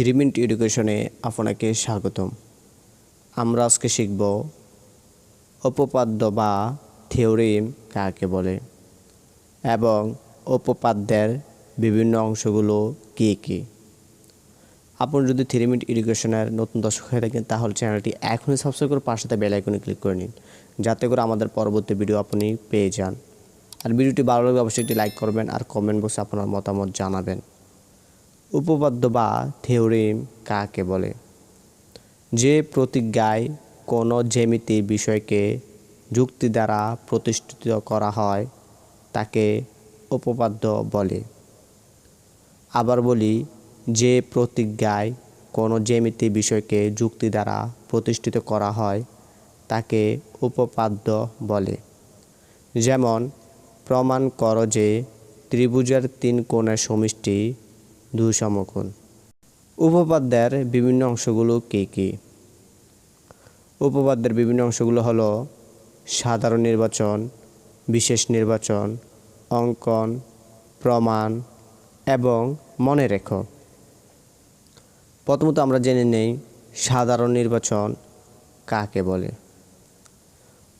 Three minute এডুকেশনে আপনাকে স্বাগতম। আমরা আজকে শিখব উপপাদ্য বা থিওরিম কাকে বলে এবং উপপাদ্যের বিভিন্ন অংশগুলো কী কী। আপনি যদি থ্রি মিনিট এডুকেশনের নতুন দর্শক হয়ে থাকেন, তাহলে চ্যানেলটি এখনই সাবস্ক্রাইব করে পাশে বেল আইকনে ক্লিক করে নিন, যাতে করে আমাদের পরবর্তী ভিডিও আপনি পেয়ে যান। আর ভিডিওটি ভালো লাগলে অবশ্যই একটি লাইক করবেন আর কমেন্ট বক্সে আপনার মতামত জানাবেন। উপপাদ্য বা থিওরিম কাকে বলে? যে প্রতিজ্ঞায় কোনো জ্যামিতি বিষয়কে যুক্তি দ্বারা প্রতিষ্ঠিত করা হয়, তাকে উপপাদ্য বলে। আবার বলি, যে প্রতিজ্ঞায় কোনো জ্যামিতি বিষয়কে যুক্তি দ্বারা প্রতিষ্ঠিত করা হয়, তাকে উপপাদ্য বলে। যেমন, প্রমাণ করো যে ত্রিভুজের তিন কোণের সমষ্টি দুই সমকোণ। উপপাদ্যের বিভিন্ন অংশগুলো কী কী? উপপাদ্যের বিভিন্ন অংশগুলো হলো সাধারণ নির্বাচন, বিশেষ নির্বাচন, অঙ্কন, প্রমাণ এবং মনে রেখো প্রথমত আমরা জেনে নেই সাধারণ নির্বাচন কাকে বলে।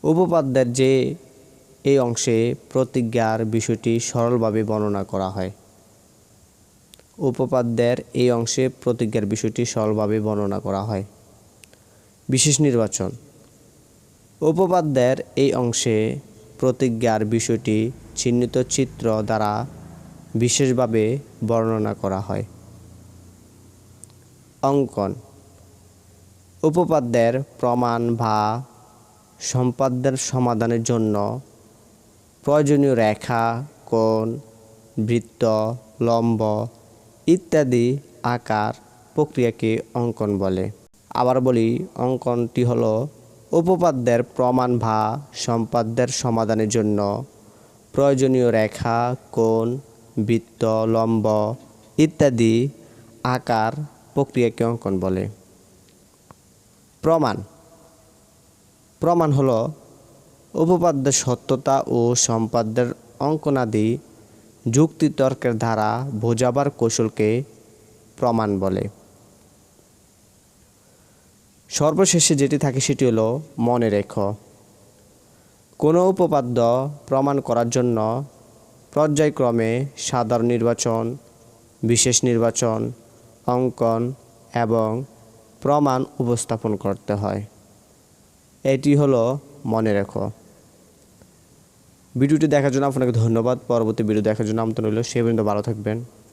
উপপাদ্যের যে এই অংশে প্রতিজ্ঞার বিষয়টি সরলভাবে বর্ণনা করা হয়। উপপাদ্যের এই অংশে প্রতিজ্ঞার বিষয়টি সরলভাবে বর্ণনা করা হয়। বিশেষ নির্বাচন। উপপাদ্যের এই অংশে প্রতিজ্ঞার বিষয়টি চিহ্নিত চিত্র দ্বারা বিশেষভাবে বর্ণনা করা হয়। অঙ্কন। উপপাদ্যের প্রমাণ বা সম্পাদ্যের সমাধানের জন্য প্রয়োজনীয় রেখা, কোণ, বৃত্ত, লম্ব ইত্যাদি আকার প্রক্রিয়াকে অঙ্কন বলে। আবার বলি, অঙ্কনটি হলো উপপাদ্যের প্রমাণ বা সম্পাদ্যের সমাধানের জন্য প্রয়োজনীয় রেখা, কোণ, বৃত্ত, লম্ব ইত্যাদি আকার প্রক্রিয়াকে অঙ্কন বলে। প্রমাণ। প্রমাণ হলো উপপাদ্যের সত্যতা ও সম্পাদ্যের অঙ্কনাদি যুক্তিতর্কের ধারা বোঝাবার কৌশলকে প্রমাণ বলে। সর্বশেষে যেটি থাকে সেটি হলো মনে রেখো। কোনো উপপাদ্য প্রমাণ করার জন্য পর্যায়ক্রমে সাধারণ নির্বাচন, বিশেষ নির্বাচন, অঙ্কন এবং প্রমাণ উপস্থাপন করতে হয়। এটি হলো মনে রেখো। ভিডিওটি দেখার জন্য আপনাকে ধন্যবাদ। পরবর্তী ভিডিও দেখার জন্য আমন্ত্রণ রইল। সে পর্যন্ত ভালো থাকবেন।